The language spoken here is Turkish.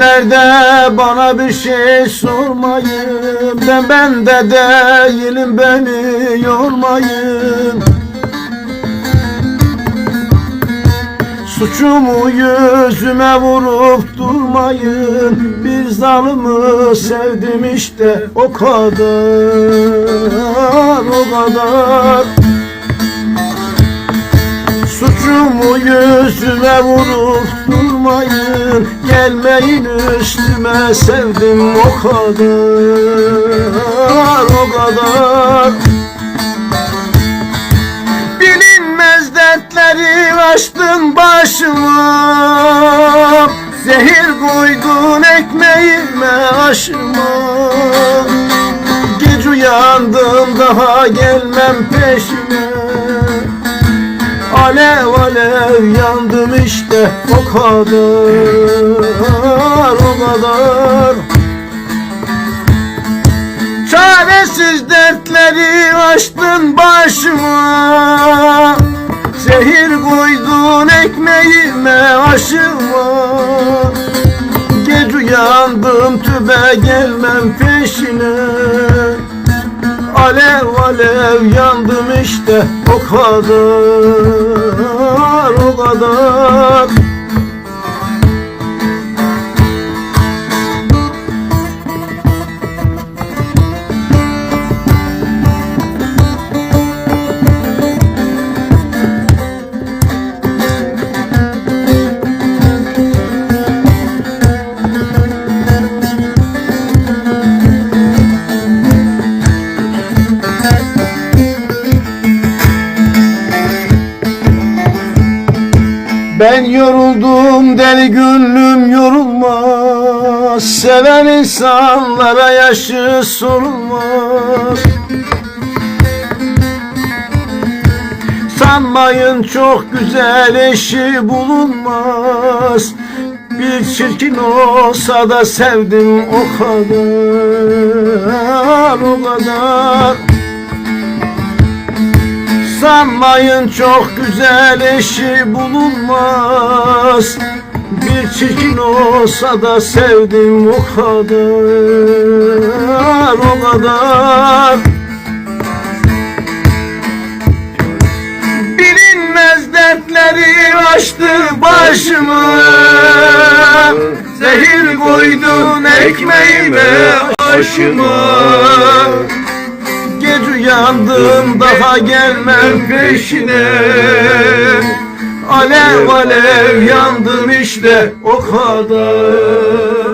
de bana bir şey sormayın Ben bende değilim beni yormayın Suçumu yüzüme vurup durmayın Bir zalımı sevdim işte o kadar o kadar yüzüme vurup durmayın Gelmeyin üstüme sevdim o kadar o kadar. Bilinmez dertleri açtın başıma Zehir koydun ekmeğime aşıma. Gece uyandım daha gelmem peşine Alev alev yandım işte o kadar o kadar. Çaresiz dertleri açtın başıma. Zehir koydun ekmeğime aşıma. Gece uyandım tübe gelmem peşine Alev alev yandım işte o kadar o kadar Ben yoruldum deli gönlüm yorulmaz. Seven insanlara yaşı sorulmaz. Sanmayın çok güzel eşi bulunmaz. Bir çirkin olsa da sevdim o kadar o kadar Sanmayın çok güzel eşi bulunmaz. Bir çirkin olsa da sevdim o kadar o kadar. Bilinmez dertleri açtı başımı. Zehir koydun ekmeğime aşıma Gece uyandım daha gelmem peşine. Alev alev yandım işte o kadar